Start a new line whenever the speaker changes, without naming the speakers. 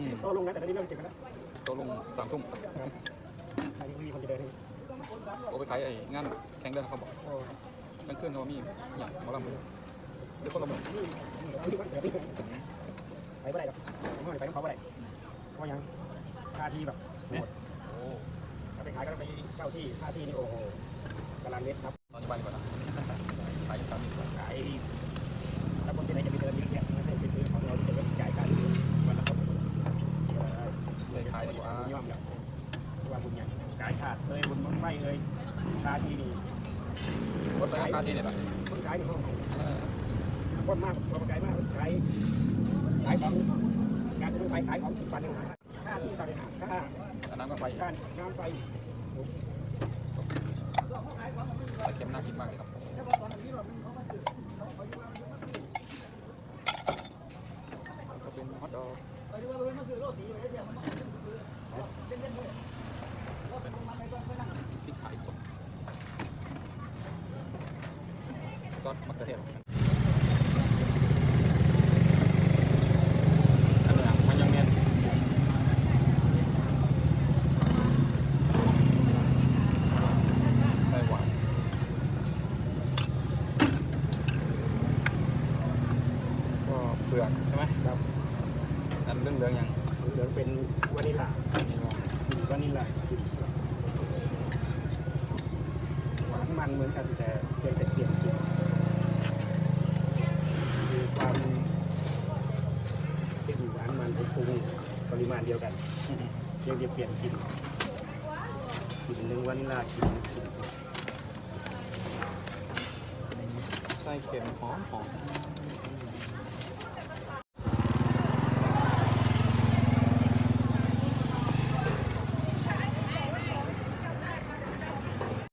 อืม
โตลงนะแต่ตอนนี้เริ่มเจ็บกันแล้ว
ตกลงสามทุ่ม
อันนี้ไม่มีคนจะเดินให้
โอไปขายไอ้งานแข่งเดินเขาบอก
โอ้
กลางคืนเขามีอย่างหมอลำเลยเดี๋ยวคนละหมด
นี่นี่วันเกิดนี่ไปไม่ได้หรอกผมไม่ไปกับเขาไม่ได้เพราะยังท่าทีแบบโหด
โอ้
ถ้าไปขายก็ไปเจ้าที่ท่าที่นี่โอ้โหกำลังเน็ตครับ
ตอนนี้บ้านดีกว่านะขายอยู่ตามนี้ดีกว่า
ขายถ้าคนที่ไหนจะไปเดินเยอะแยะไม่ได้ไปซื้อของเราที่จะไปจ่ายค่าที่วันละครับ
เลย ขายดีกว่า
ย่อมแบบว่าบุญใหญ่กายชาติเลยบุญมังไฟเลยท่าทีนี่
รถไปราคาที่เนี่ยแหละ
คนขายในห้องคนมากคนขายมากขายขายของการจะไปขายของสิบวันหนึ่งค่าที่ต่อเดือนค่า
อันนั้นก็ไป
ค่าน้ำไฟ
แต่เค็มน่ากินมากเลยครับก็เป็นฮอทดอก ที่ขายผมซอสมะเขือเทศอันนี้มันยังนียนไส้หวานก็เปลือกใช่ไหม
ครับ
อันเรื่องเรื่องๆยัง
เหลืองเป็นวานิลลา
นี่ว่าวา
นิลลาหวานมันเหมือนกันแต่เพียงแต่เปลี่ยนกลิ่นมีความที่หวานมันปรุงปริมาณเดียวกันเพียงแต่เปลี่ยนกลิ่นกลิ่นหนึ่งวานิลลากลิ่นหนึ่งกลิ่น
ไส้เค็มหอมหอม